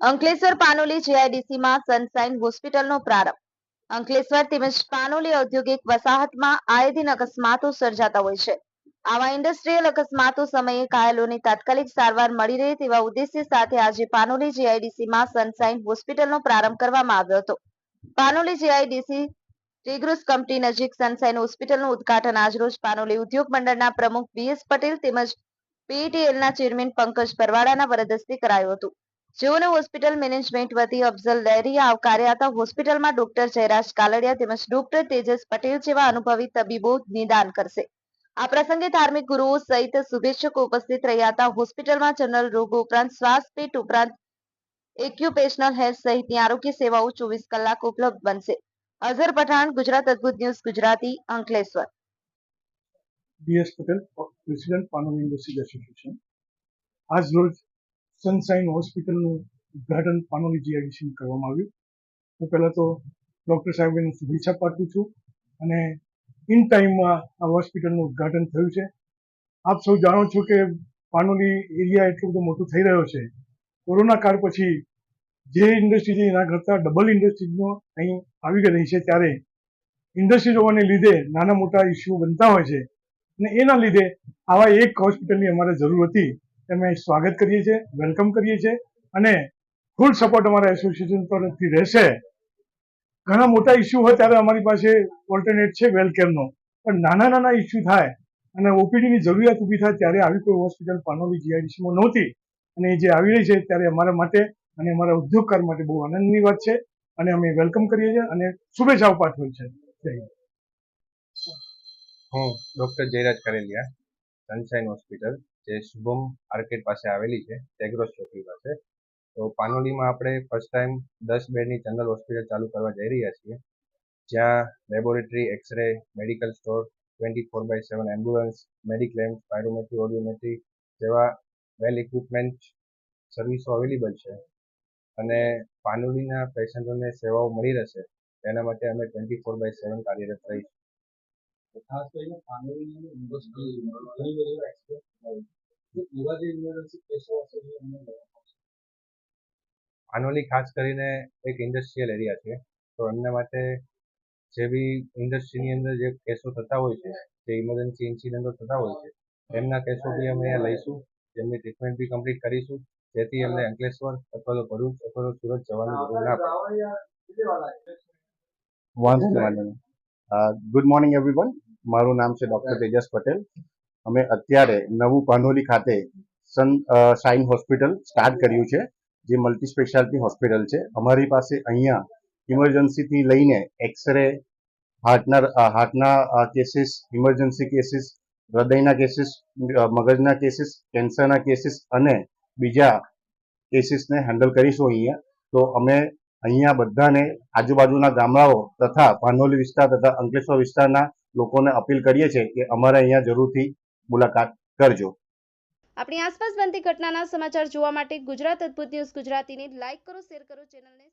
Ankleshwar Panoli જીઆઈડીસીમાં sunshine હોસ્પિટલનો પ્રારંભ. અંકલેશ્વર તેમજ પાનોલી ઔદ્યોગિક વસાહતમાં દિન અકસ્માતો સર્જાતા હોય છે. આવા ઇન્ડસ્ટ્રીયલ અકસ્માતો સમયે ઘાયલોને તાત્કાલિક સારવાર મળી રહે તેવા ઉદ્દેશ્ય સાથે આજે પાનોલી જીઆઈડીસીમાં સનસાઇન હોસ્પિટલનો પ્રારંભ કરવામાં આવ્યો હતો. પાનોલી જીઆઈડીસી ટીગ્રુસ કંપની નજીક સનસાઇન હોસ્પિટલનું ઉદ્ઘાટન આજરોજ પાનોલી ઉદ્યોગ મંડળના પ્રમુખ બીએસ પટેલ તેમજ પીઈટીએલના ચેરમેન પંકજ પરવાડાના વરદસ્તે કરાયું હતું. જેઓને હોસ્પિટલ મેનેજમેન્ટ વતી અફઝલ લહેરીએ આવકાર્યા હતા. હોસ્પિટલમાં ડોક્ટર જયરાજ કાલડિયા તેમજ ડોક્ટર તેજસ પટેલ જેવા અનુભવી તબીબો નિદાન કરશે. આ પ્રસંગે ધાર્મિક ગુરુઓ સહિત શુભેચ્છકો ઉપસ્થિત રહ્યા હતા. હોસ્પિટલમાં જનરલ રોગો ઉપરાંત શ્વાસ ઉપરાંત એક્યુપેશનલ હેલ્થ સહિતની આરોગ્ય સેવાઓ ચોવીસ કલાક ઉપલબ્ધ બનશે. અઝર પઠાણ, ગુજરાત અદ્ભુત news, Gujarati, Ankleshwar. BS Patel, president પાનવ industries association આજ રોજ સનસાઇન હોસ્પિટલનું ઉદ્ઘાટન પાનોલી જીઆઈડીસીમાં કરવામાં આવ્યું. હું પહેલાં તો ડૉક્ટર સાહેબને શુભેચ્છા પાઠવું છું અને ઇન ટાઈમમાં આ હોસ્પિટલનું ઉદ્ઘાટન થયું છે. આપ સૌ જાણો છો કે પાનોલી એરિયા એટલો બધો મોટો થઈ રહ્યો છે. કોરોના કાળ પછી જે ઇન્ડસ્ટ્રી છે એના કરતાં ડબલ ઇન્ડસ્ટ્રીઝનો અહીં આવી રહી છે ત્યારે ઇન્ડસ્ટ્રી હોવાને લીધે નાના મોટા ઇસ્યુ બનતા હોય છે. અને એના લીધે આવા એક હોસ્પિટલની અમારે જરૂર હતી. અમે સ્વાગત કરીએ છીએ વેલકમ કરીએ છીએ અને ફૂલ સપોર્ટ અમારા એસોસિએશન તરફથી રહેશે. ઘણા મોટા ઇસ્યુ હોય ત્યારે અમારી પાસે ઓલ્ટરનેટ છે વેલકેરનો પણ નાના નાના ઇસ્યુ થાય અને ઓપીડીની જરૂરિયાત ઊભી થાય ત્યારે આવી કોઈ હોસ્પિટલ પાનોલી જીઆઈડીસીમાં નહોતી. અને એ જે આવી રહી છે ત્યારે અમારા માટે અને અમારા ઉદ્યોગકાર માટે બહુ આનંદની વાત છે. અને અમે વેલકમ કરીએ છીએ અને શુભેચ્છાઓ પાઠવીએ છીએ. જય હિન્દ. હું doctor Jayraj Karelia Sunshine hospital જે શુભમ આર્કેડ પાસે આવેલી છે ટેગ્રોસ ચોકડી પાસે. તો પાનોલીમાં આપણે ફર્સ્ટ ટાઈમ દસ બેડની જનરલ હોસ્પિટલ ચાલુ કરવા જઈ રહ્યા છીએ. જ્યાં laboratory X-ray medical store twenty four by seven ambulance mediclaim spirometry audiometry જેવા વેલ ઇક્વિપમેન્ટ સર્વિસો અવેલેબલ છે. અને પાનોલીના પેશન્ટોને સેવાઓ મળી રહેશે. તેના માટે અમે ટ્વેન્ટી ફોર બાય સેવન કાર્યરત રહીશું. ખાસ કરીને પાનોલીની ઘણી બધી પાનોલી ખાસ કરીને એક ઇન્ડસ્ટ્રીયલ એરિયા છે. તો એમના માટે જે બી ઇન્ડસ્ટ્રીની અંદર જે કેસો થતા હોય છે, જે ઇમરજન્સી ઇન્સિડન્ટો થતા હોય છે, એમના કેસો બી અમે લઈશું. એમની ટ્રીટમેન્ટ બી કમ્પ્લીટ કરીશું. જેથી એમને અંકલેશ્વર અથવા તો ભરૂચ અથવા તો સુરત જવાની જરૂર ના પડે. ગુડ મોર્નિંગ એવરીવન મારું નામ છે ડૉક્ટર તેજસ પટેલ. અમે અત્યારે નવું પાંધોલી ખાતે સન સાઇન હોસ્પિટલ સ્ટાર્ટ કર્યું છે, જે મલ્ટી સ્પેશિયાલિટી હોસ્પિટલ છે. અમારી પાસે અહીંયા ઇમરજન્સીથી લઈને એક્સરે, હાર્ટના હાર્ટના કેસીસ, ઇમરજન્સી કેસીસ, હૃદયના કેસીસ મગજના કેસીસ, કેન્સરના કેસીસ અને બીજા કેસીસને હેન્ડલ કરીશું અહીંયા. તો અમે અહીંયા બધાને આજુબાજુના ગામડાઓ તથા ભાનોલી વિસ્તાર તથા અંકલેશ્વર વિસ્તારના લોકોને અપીલ કરીએ છીએ કે અમારે અહીંયા જરૂરથી મુલાકાત કરજો. આપણી આસપાસ બનતી ઘટનાના સમાચાર જોવા માટે ગુજરાત અદ્ભુત ન્યૂઝ ગુજરાતીને લાઇક કરો, શેર કરો, ચેનલને